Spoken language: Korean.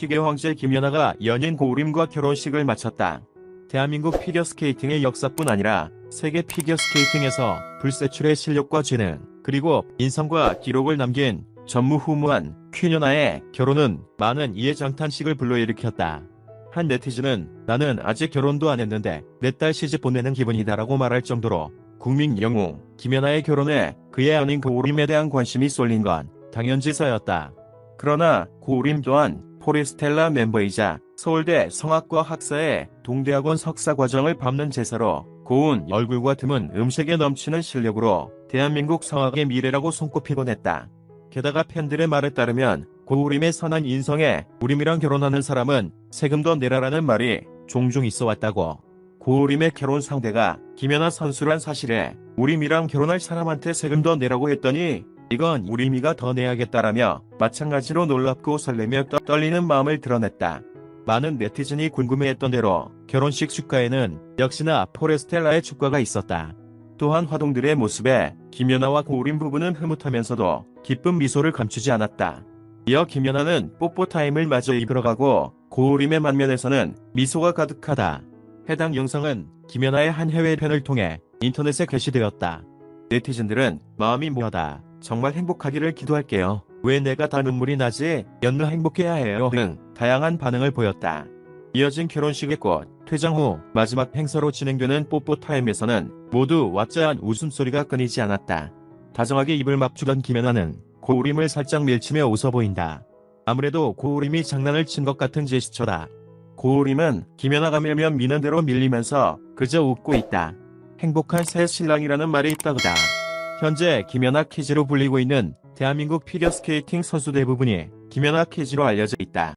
피겨 황제 김연아가 연인 고우림과 결혼식을 마쳤다. 대한민국 피겨스케이팅의 역사뿐 아니라 세계 피겨스케이팅에서 불세출의 실력과 재능, 그리고 인성과 기록을 남긴 전무후무한 퀴녀나의 결혼은 많은 이해장탄식을 불러일으켰다. 한 네티즌은 나는 아직 결혼도 안 했는데 내 딸 시집 보내는 기분이다라고 말할 정도로 국민 영웅 김연아의 결혼에 그의 아닌 고우림에 대한 관심이 쏠린 건 당연지사였다. 그러나 고우림 또한 포레스텔라 멤버이자 서울대 성악과 학사의 동대학원 석사 과정을 밟는 제사로 고운 얼굴과 드문 음색에 넘치는 실력으로 대한민국 성악의 미래라고 손꼽히곤 했다. 게다가 팬들의 말에 따르면 고우림의 선한 인성에 우림이랑 결혼하는 사람은 세금도 내라라는 말이 종종 있어 왔다고. 고우림의 결혼 상대가 김연아 선수란 사실에 우림이랑 결혼할 사람한테 세금도 내라고 했더니 이건 우림이가 더 내야겠다라며 마찬가지로 놀랍고 설레며 떠- 떨리는 마음을 드러냈다. 많은 네티즌이 궁금해했던 대로 결혼식 축가에는 역시나 포레스텔라의 축가가 있었다. 또한 화동들의 모습에 김연아와 고우림 부부는 흐뭇하면서도 기쁜 미소를 감추지 않았다. 이어 김연아는 뽀뽀 타임을 마저 이끌어가고 고우림의 만면에서는 미소가 가득하다. 해당 영상은 김연아의 한 해외 팬을 통해 인터넷에 게시되었다. 네티즌들은 마음이 뭐하다. 정말 행복하기를 기도할게요. 왜 내가 다 눈물이 나지? 연느 행복해야 해요. 등 다양한 반응을 보였다. 이어진 결혼식의 꽃, 퇴장 후 마지막 행사로 진행되는 뽀뽀 타임에서는 모두 왓자한 웃음소리가 끊이지 않았다. 다정하게 입을 맞추던 김연아는 고우림을 살짝 밀치며 웃어 보인다. 아무래도 고우림이 장난을 친 것 같은 제스처다. 고우림은 김연아가 밀면 미는 대로 밀리면서 그저 웃고 있다. 행복한 새 신랑이라는 말이 있다그다. 현재 김연아 키즈로 불리고 있는 대한민국 피겨스케이팅 선수 대부분이 김연아 키즈로 알려져 있다.